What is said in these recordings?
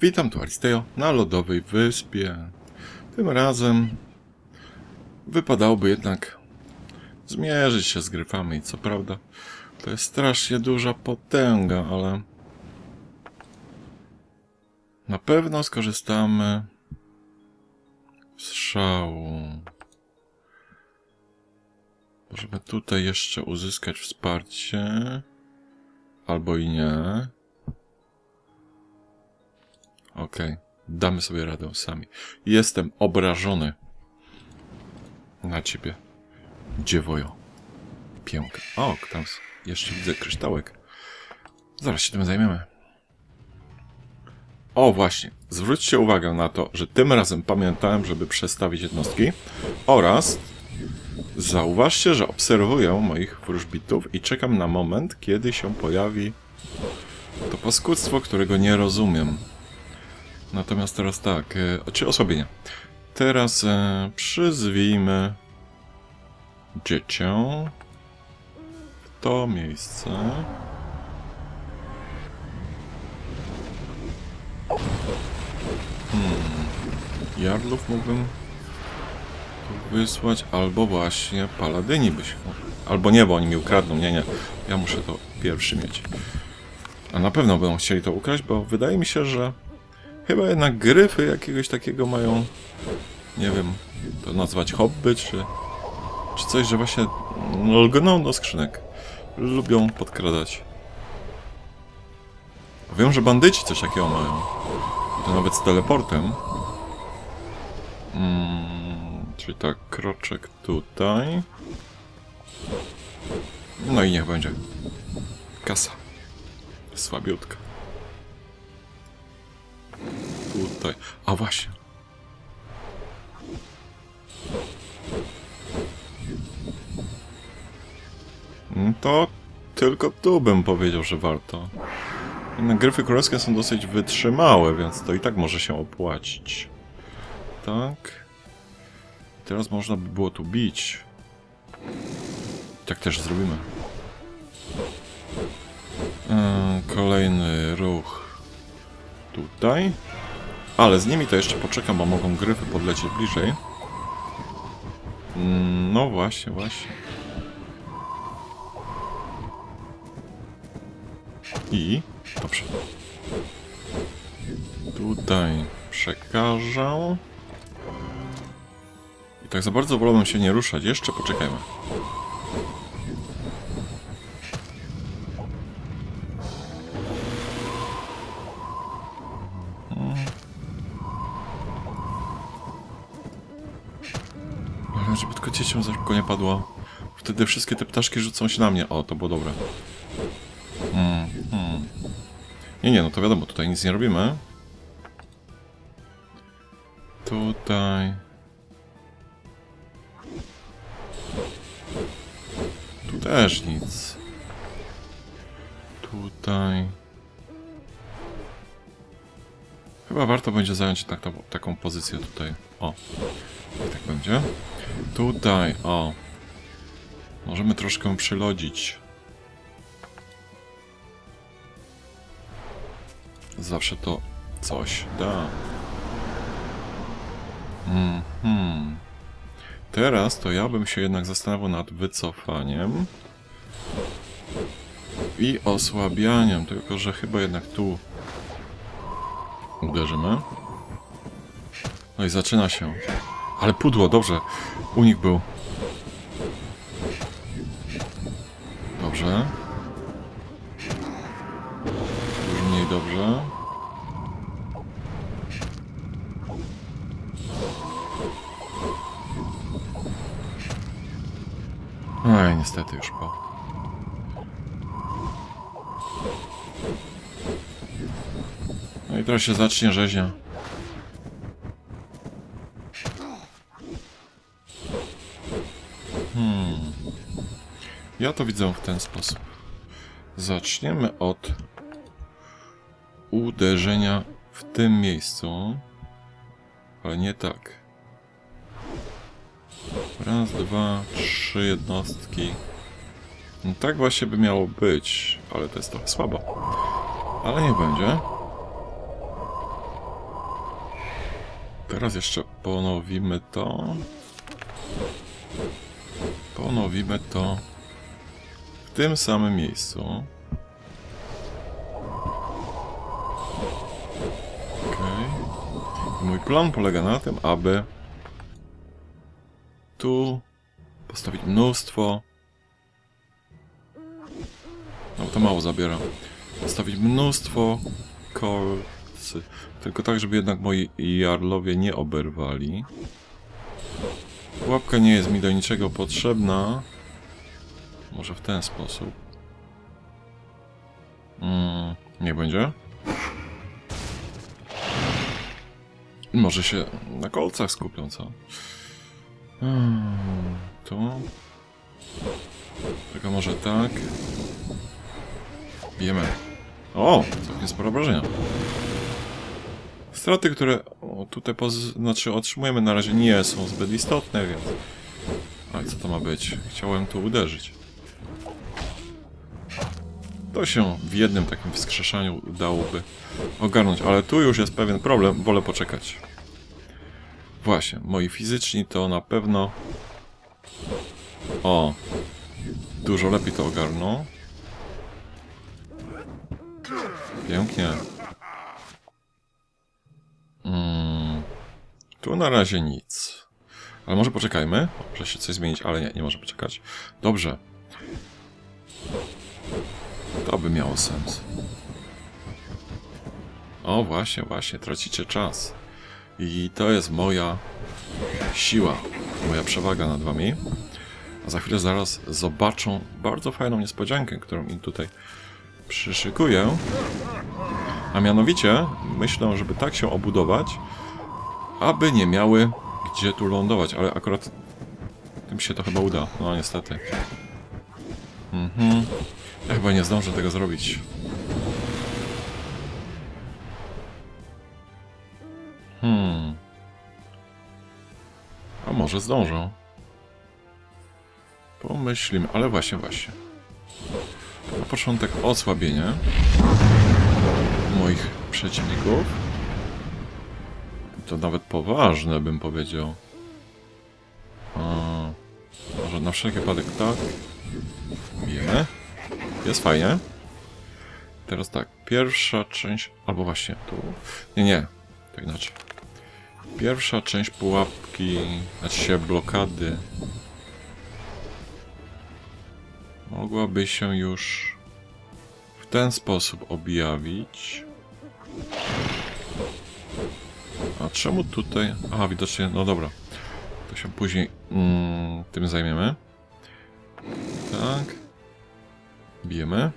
Witam tu Aristeo na lodowej wyspie. Tym razem wypadałoby jednak zmierzyć się z gryfami. I Co prawda to jest strasznie duża potęga, ale na pewno skorzystamy z szału. Możemy tutaj jeszcze uzyskać wsparcie. Albo i nie. Okej, damy sobie radę sami. Jestem obrażony na ciebie, dziewojo. Piękna. O, tam jeszcze widzę kryształek. Zaraz się tym zajmiemy. O, właśnie. Zwróćcie uwagę na to, że tym razem pamiętałem, żeby przestawić jednostki oraz zauważcie, że obserwuję moich wróżbitów i czekam na moment, kiedy się pojawi to paskudztwo, którego nie rozumiem. Natomiast teraz tak, e, czy osłabienia. Teraz e, przyzwijmy dziecię w to miejsce. Hmm. Jarlów mógłbym wysłać, albo właśnie paladyni byś. Albo nie, bo oni mi ukradną. Nie, nie. Ja muszę to pierwszy mieć. A na pewno będą chcieli to ukraść, bo wydaje mi się, że Chyba jednak gryfy jakiegoś takiego mają, nie wiem, to nazwać hobby, czy, czy coś, że właśnie no, lgną do skrzynek. Lubią podkradać. Wiem, że bandyci coś takiego mają. To nawet z teleportem. Mm, czyli tak, kroczek tutaj. No i niech będzie. Kasa. Słabiutka. Tutaj. A właśnie. Mm, To tylko tu bym powiedział, że warto. Jednak gryfy królewskie są dosyć wytrzymałe, więc to i tak może się opłacić. Tak. Teraz można by było tu bić. Tak też zrobimy. Yy, Kolejny ruch tutaj. Ale z nimi to jeszcze poczekam, bo mogą gryfy podlecieć bliżej. Mm, No właśnie, właśnie. I... Dobrze. Tutaj przekażę. I tak za bardzo wolałbym się nie ruszać. Jeszcze poczekajmy. Tylko dzieciom za nie padło. Wtedy wszystkie te ptaszki rzucą się na mnie. O, to było dobre. Mm, mm. Nie, nie, no to wiadomo, tutaj nic nie robimy. Tutaj... Tu też nic. Tutaj... Chyba warto będzie zająć tak, ta- taką pozycję tutaj. O, tak będzie. Tutaj, o. Możemy troszkę przylodzić. Zawsze to coś da. Mhm. Teraz to ja bym się jednak zastanawiał nad wycofaniem i osłabianiem, tylko że chyba jednak tu uderzymy. No i zaczyna się. Ale pudło, dobrze. Unik był. Dobrze. Już mniej dobrze. Ej, niestety już po. No i teraz się zacznie rzeźnia. Ja to widzę w ten sposób. Zaczniemy od uderzenia w tym miejscu, ale nie tak. Raz, dwa, trzy jednostki. No tak właśnie by miało być, ale to jest trochę słabo. Ale niech będzie. Teraz jeszcze ponowimy to. Ponowimy to tym samym miejscu. I Mój plan polega na tym, aby tu postawić mnóstwo. No to mało zabiera. Postawić mnóstwo kolcy. Tylko tak, żeby jednak moi jarlowie nie oberwali. Pułapka nie jest mi do niczego potrzebna. Może w ten sposób. Mm, niech będzie. Może się na kolcach skupią, co? Hmm, tu. Tylko może tak. Bijemy. O! Całkiem sporo obrażenia. Straty, które tutaj poz... znaczy otrzymujemy na razie nie są zbyt istotne, więc... Ale co to ma być? Chciałem tu uderzyć. To się w jednym takim wskrzeszaniu dałoby ogarnąć, ale tu już jest pewien problem, wolę poczekać. Właśnie, moi fizyczni to na pewno... O! Dużo lepiej to ogarną. Pięknie. Mm, tu na razie nic. Ale może poczekajmy. Może się coś zmienić, ale nie, nie może poczekać. Dobrze. To by miało sens. O, właśnie, właśnie, tracicie czas. I to jest moja siła, moja przewaga nad wami. A za chwilę zaraz zobaczą bardzo fajną niespodziankę, którą im tutaj przyszykuję. A mianowicie myślę, żeby tak się obudować, aby nie miały gdzie tu lądować, ale akurat tym się to chyba uda. No niestety. Mhm. Ja chyba nie zdążę tego zrobić. Hmm. A może zdążę. Pomyślimy, ale właśnie, właśnie. Na początek osłabienie moich przeciwników. To nawet poważne, bym powiedział. A, może na wszelki wypadek tak. Bijemy. Jest fajnie. Teraz tak, pierwsza część, albo właśnie tu. Nie, nie, to inaczej. Pierwsza część pułapki, znaczy się blokady. Mogłaby się już w ten sposób objawić. A czemu tutaj... Aha, widocznie, no dobra. To się później mm, tym zajmiemy. Tak. Bijemy.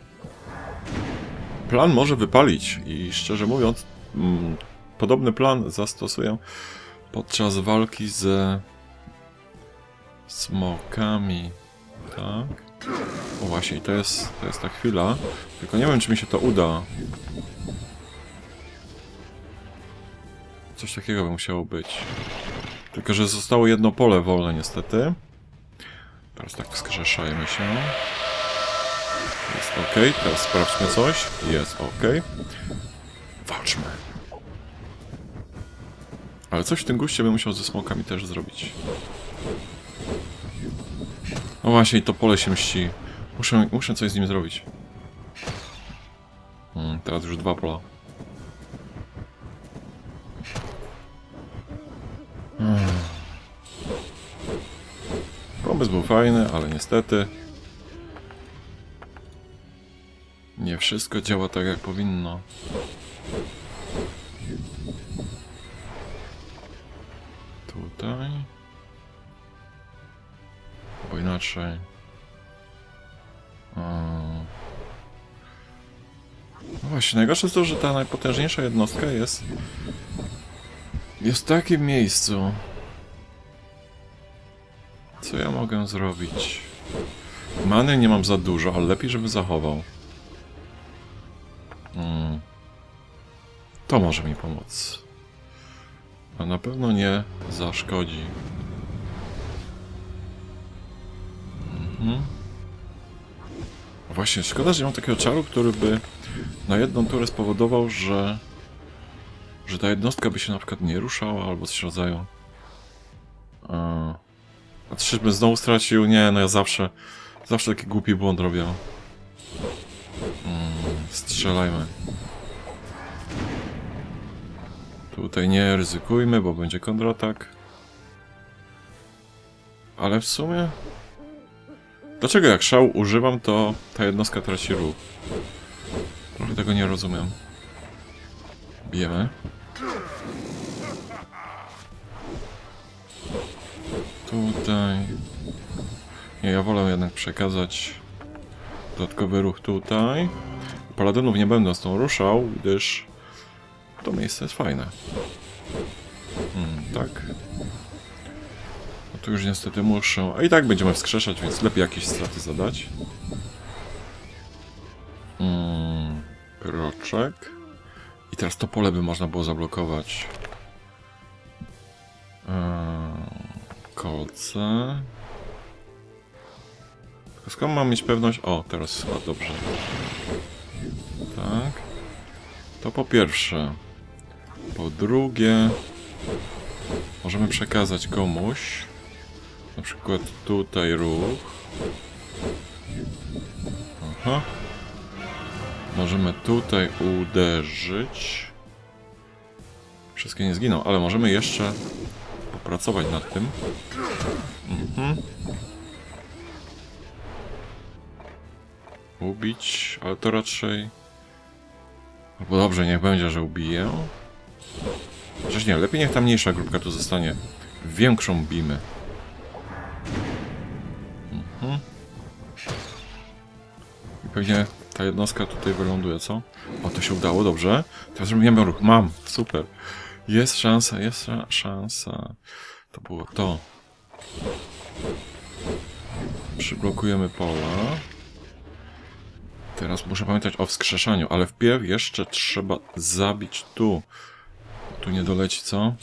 Plan może wypalić i szczerze mówiąc, mm, podobny plan zastosuję podczas walki ze smokami. Tak. O właśnie, to jest, to jest ta chwila. Tylko nie wiem, czy mi się to uda. Coś takiego by musiało być. Tylko, że zostało jedno pole wolne niestety. Teraz tak wskrzeszajmy się. Jest ok. Teraz sprawdźmy coś. Jest ok. Walczmy. Ale coś w tym guście bym musiał ze smokami też zrobić. No właśnie, to pole się mści. Muszę, muszę coś z nim zrobić. Hmm, teraz już dwa pola. Hmm. Pomysł był fajny, ale niestety nie wszystko działa tak jak powinno. Tutaj. Bo inaczej. No właśnie, najgorsze jest to, że ta najpotężniejsza jednostka jest. Jest w takim miejscu. Co ja mogę zrobić? Many nie mam za dużo, ale lepiej, żeby zachował. To może mi pomóc. A na pewno nie zaszkodzi. Mhm. Właśnie, szkoda, że nie mam takiego czaru, który by na jedną turę spowodował, że że ta jednostka by się na przykład nie ruszała albo coś rodzaju. A, a czyżbym znowu stracił? Nie, no ja zawsze, zawsze taki głupi błąd robię. Mm, strzelajmy. Tutaj nie ryzykujmy, bo będzie kontratak. Ale w sumie... Dlaczego jak szał używam, to ta jednostka traci ruch? Trochę tego nie rozumiem. Bijemy. Tutaj. Nie, ja wolę jednak przekazać dodatkowy ruch tutaj. Paladynów nie będę z tą ruszał, gdyż to miejsce jest fajne. Hmm, tak. No tu już niestety muszę. A i tak będziemy wskrzeszać, więc lepiej jakieś straty zadać. Mm, kroczek. I teraz to pole by można było zablokować. Eee, kolce. Skąd mam mieć pewność? O, teraz chyba dobrze. Tak. To po pierwsze. Po drugie, możemy przekazać komuś. Na przykład tutaj ruch. Aha. Możemy tutaj uderzyć. Wszystkie nie zginą, ale możemy jeszcze popracować nad tym. Mhm. Ubić, ale to raczej... Albo dobrze, niech będzie, że ubiję. Chociaż nie, lepiej niech ta mniejsza grupka tu zostanie. Większą bimy. Mhm. I pewnie ta jednostka tutaj wyląduje, co? O, to się udało, dobrze. Teraz zrobiłem ruch. Mam, super. Jest szansa, jest sza- szansa. To było to. Przyblokujemy pola. Teraz muszę pamiętać o wskrzeszaniu, ale wpierw jeszcze trzeba zabić tu. Tu nie doleci, co?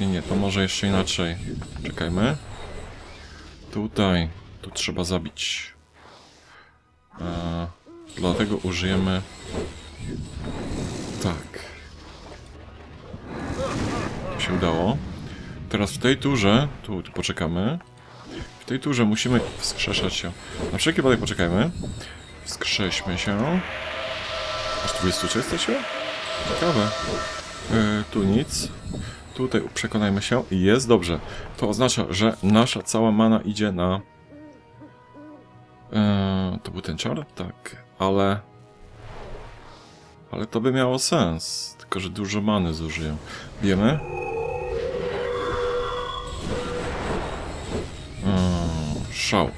Nie, nie, to może jeszcze inaczej. Czekajmy. Tutaj. Tu trzeba zabić. E, dlatego użyjemy... Tak. To się udało. Teraz w tej turze... Tu, tu poczekamy. W tej turze musimy wskrzeszać się. Na wszelki wypadek poczekajmy. Wskrześmy się. Aż 23 jesteśmy? Ciekawe. Yy, tu nic. Tutaj przekonajmy się. Jest dobrze. To oznacza, że nasza cała mana idzie na... Yy, to był ten czar? Tak. Ale... Ale to by miało sens. Tylko, że dużo many zużyję. Wiemy? Yy, szał.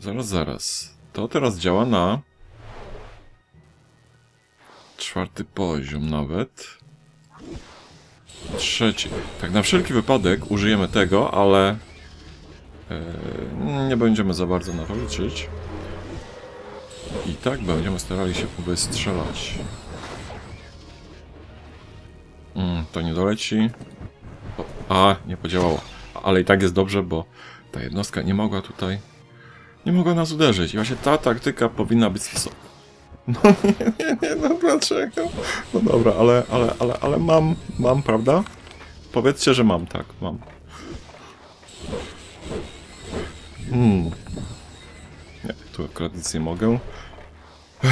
Zaraz, zaraz. To teraz działa na czwarty poziom nawet. Trzeci. Tak, na wszelki wypadek użyjemy tego, ale e, nie będziemy za bardzo na to liczyć. I tak będziemy starali się wystrzelać. Mm, to nie doleci. O, a, nie podziałało. Ale i tak jest dobrze, bo ta jednostka nie mogła tutaj nie mogła nas uderzyć. I właśnie ta taktyka powinna być stosowna. No nie, nie, nie, no dlaczego? No dobra, ale, ale, ale, ale mam, mam, prawda? Powiedzcie, że mam, tak, mam. Hmm. Nie, tu akurat nic nie mogę.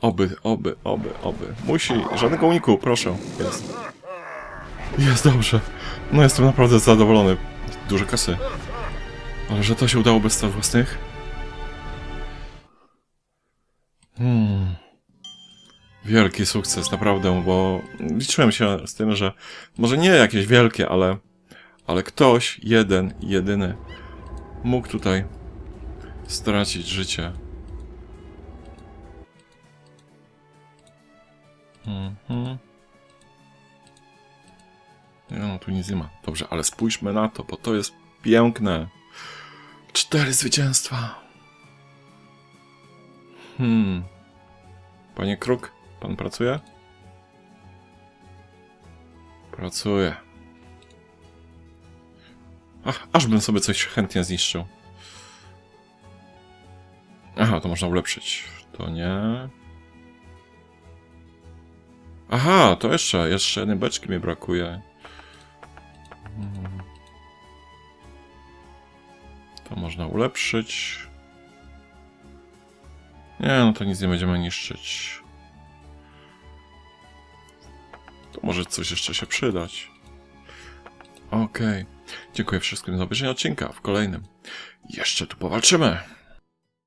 Oby, oby, oby, oby. Musi, żadnego uniku, proszę. Jest. Jest dobrze. No jestem naprawdę zadowolony. Duże kasy. Ale że to się udało bez strat własnych? Hmm. Wielki sukces, naprawdę, bo liczyłem się z tym, że może nie jakieś wielkie, ale, ale ktoś, jeden, jedyny, mógł tutaj stracić życie. Mhm. No, tu nic nie ma. Dobrze, ale spójrzmy na to, bo to jest piękne. Cztery zwycięstwa. Hmm. Panie Kruk, pan pracuje? Pracuje. Ach, aż bym sobie coś chętnie zniszczył. Aha, to można ulepszyć. To nie. Aha, to jeszcze, jeszcze jednej beczki mi brakuje. Mm. To można ulepszyć. Nie, no to nic nie będziemy niszczyć. To może coś jeszcze się przydać. Okej. Dziękuję wszystkim za obejrzenie odcinka. W kolejnym jeszcze tu powalczymy.